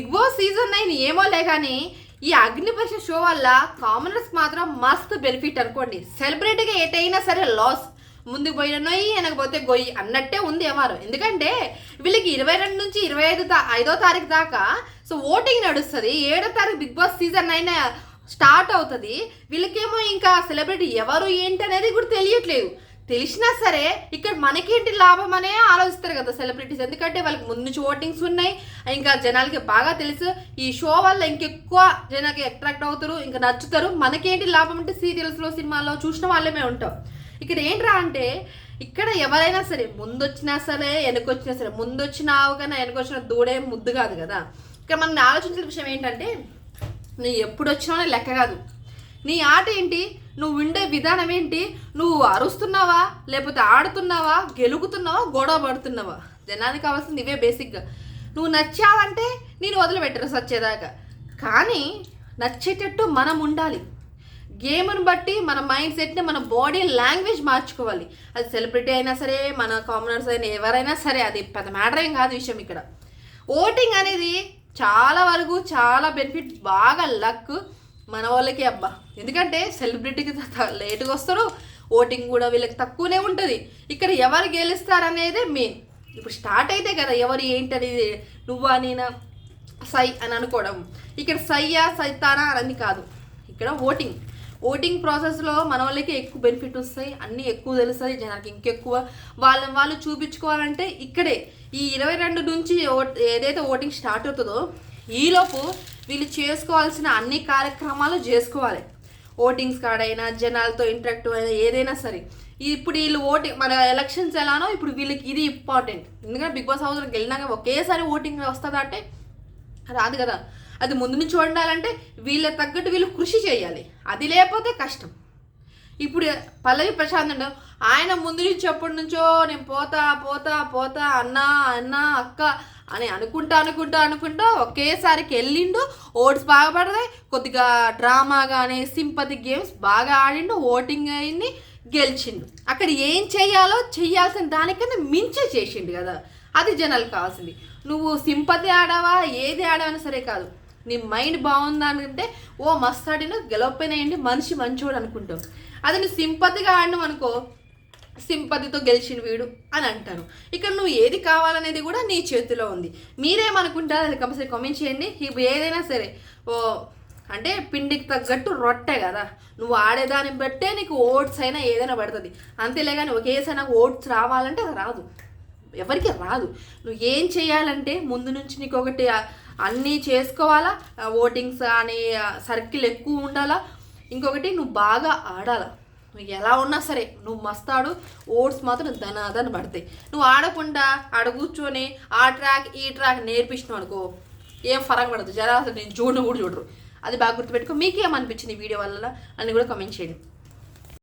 Big Boss season nine ఏమోలే కానీ ఈ అగ్నిపరీక్ష షో వల్ల కామనర్స్ మాత్రం మస్త్ బెనిఫిట్ అనుకోండి. సెలబ్రిటీగా ఏటైనా సరే లాస్. ముందుకు పోయిన నొయ్యి వెనకపోతే గొయ్యి అన్నట్టే ఉంది ఎవరు ఎందుకంటే వీళ్ళకి ఇరవై రెండు నుంచి ఇరవై ఐదు ఐదో తారీఖు దాకా సో ఓటింగ్ నడుస్తుంది. ఏడో తారీఖు Bigg Boss season nine start అవుతుంది. వీళ్ళకేమో ఇంకా సెలబ్రిటీ ఎవరు ఏంటి అనేది కూడా తెలియట్లేదు. తెలిసినా సరే ఇక్కడ మనకేంటి లాభం అనే ఆలోచిస్తారు కదా సెలబ్రిటీస్. ఎందుకంటే వాళ్ళకి ముందు నుంచి ఓటింగ్స్ ఉన్నాయి. ఇంకా జనాలకి బాగా తెలుసు. ఈ షో వల్ల ఇంకెక్కువ జనాలకి అట్రాక్ట్ అవుతారు ఇంకా నచ్చుతారు. మనకేంటి లాభం అంటే సీరియల్స్లో సినిమాల్లో చూసిన వాళ్ళమే ఉంటాం. ఇక్కడ ఏంట్రా అంటే ఇక్కడ ఎవరైనా సరే ముందు వచ్చినా సరే వెనకొచ్చినా సరే ముందు వచ్చిన వెనకొచ్చిన దూడే ముద్దు కాదు కదా. ఇక్కడ మనం ఆలోచించిన విషయం ఏంటంటే నువ్వు ఎప్పుడు వచ్చినా లెక్క కాదు. నీ ఆట ఏంటి? నువ్వు ఉండే విధానం ఏంటి? నువ్వు అరుస్తున్నావా? లేకపోతే ఆడుతున్నావా? గెలుగుతున్నావా? గొడవ పడుతున్నావా? జనానికి కావాల్సింది ఇవే బేసిక్గా నువ్వు నచ్చావంటే నేను వదిలిపెట్టరు సచ్చేదాకా. కానీ నచ్చేటట్టు మనం ఉండాలి. గేమ్ని బట్టి మన మైండ్ సెట్ని మన బాడీ లాంగ్వేజ్ మార్చుకోవాలి. అది సెలబ్రిటీ అయినా సరే మన కామనర్స్ అయినా ఎవరైనా సరే అది పెద్ద మ్యాటర్ ఏం కాదు విషయం ఇక్కడ. ఓటింగ్ అనేది చాలా వరకు చాలా బెనిఫిట్ బాగా లక్ మన వాళ్ళకి అబ్బా. ఎందుకంటే సెలబ్రిటీకి లేటుగా వస్తారు ఓటింగ్ కూడా వీళ్ళకి తక్కువనే ఉంటుంది. ఇక్కడ ఎవరు గెలుస్తారనేదే మెయిన్ ఇప్పుడు స్టార్ట్ అయితే కదా ఎవరు ఏంటనేది నువ్వా నేనా? సై అని అనుకోవడం. ఇక్కడ సయ్యా సైతానా అని కాదు. ఇక్కడ ఓటింగ్. ఓటింగ్ ప్రాసెస్లో మన వాళ్ళకి ఎక్కువ బెనిఫిట్ వస్తాయి అన్నీ ఎక్కువ తెలుస్తాయి జనానికి ఇంకెక్కువ. వాళ్ళని వాళ్ళు చూపించుకోవాలంటే ఇక్కడే. ఈ ఇరవై రెండు నుంచి ఓ ఏదైతే ఓటింగ్ స్టార్ట్ అవుతుందో ఈలోపు వీళ్ళు చేసుకోవాల్సిన అన్ని కార్యక్రమాలు చేసుకోవాలి. ఓటింగ్స్ కాడైనా జనాలతో ఇంటరాక్టివ్ అయినా ఏదైనా సరే. ఇప్పుడు వీళ్ళు ఓటింగ్ మన ఎలక్షన్స్ ఎలానో ఇప్పుడు వీళ్ళకి ఇది ఇంపార్టెంట్. ఎందుకంటే బిగ్ బాస్ హౌస్లోకి వెళ్ళినాక ఒకేసారి ఓటింగ్ వస్తుందంటే రాదు కదా. అది ముందు నుంచి ఉండాలంటే వీళ్ళ తగ్గట్టు వీళ్ళు కృషి చేయాలి. అది లేకపోతే కష్టం. ఇప్పుడు పల్లవి ప్రశాంత్ అండి ఆయన ముందు నుంచి ఎప్పటి నుంచో నేను పోతా పోతా పోతా అన్నా అన్నా అక్క అని అనుకుంటా అనుకుంటా అనుకుంటా ఒకేసారికి వెళ్ళిండు ఓట్స్ బాగా పడతాయి. కొద్దిగా డ్రామా కానీ సింపతి గేమ్స్ బాగా ఆడిండు ఓటింగ్ అయింది గెలిచిండు. అక్కడ ఏం చేయాలో చేయాల్సిన దానికన్నా మించి చేసిండు కదా. అది జనాలు కావాల్సింది. నువ్వు సింపతి ఆడావా ఏది ఆడావని సరే కాదు. నీ మైండ్ బాగుందా అంటే ఓ మస్తు ఆడిన గెలవపోయినాయండి మనిషి మంచోడు అనుకుంటావు అది నువ్వు సింపతిగా ఆడినావు అనుకో సింపతితో గెలిచిన వీడు అని అంటారు. ఇక్కడ నువ్వు ఏది కావాలనేది కూడా నీ చేతిలో ఉంది. మీరేమనుకుంటారు అది కంపల్సరీ కామెంట్ చేయండి. ఇప్పుడు ఏదైనా సరే ఓ అంటే పిండికి తగ్గట్టు రొట్టె కదా. నువ్వు ఆడేదాన్ని బట్టే నీకు ఓట్స్ అయినా ఏదైనా పడుతుంది. అంతేలే కానీ ఒకేసారి నాకు ఓట్స్ రావాలంటే అది రాదు. ఎవరికి రాదు. నువ్వు ఏం చేయాలంటే ముందు నుంచి నీకు ఒకటి అన్నీ చేసుకోవాలా ఓటింగ్స్ అనే సర్కిల్ ఎక్కువ ఉండాలా. ఇంకొకటి నువ్వు బాగా ఆడాలా. నువ్వు ఎలా ఉన్నా సరే నువ్వు మస్తాడు ఓట్స్ మాత్రం ధనాదని పడతాయి. నువ్వు ఆడకుండా ఆడ కూర్చొని ఆ ట్రాక్ ఈ ట్రాక్ నేర్పించినావు అనుకో ఏం ఫరక్ పడదు. జరా అసలు నేను చూడను కూడా చూడరు. అది బాగా గుర్తుపెట్టుకో. మీకేమనిపించింది ఈ వీడియో వల్ల? అని కూడా కమెంట్ చేయండి.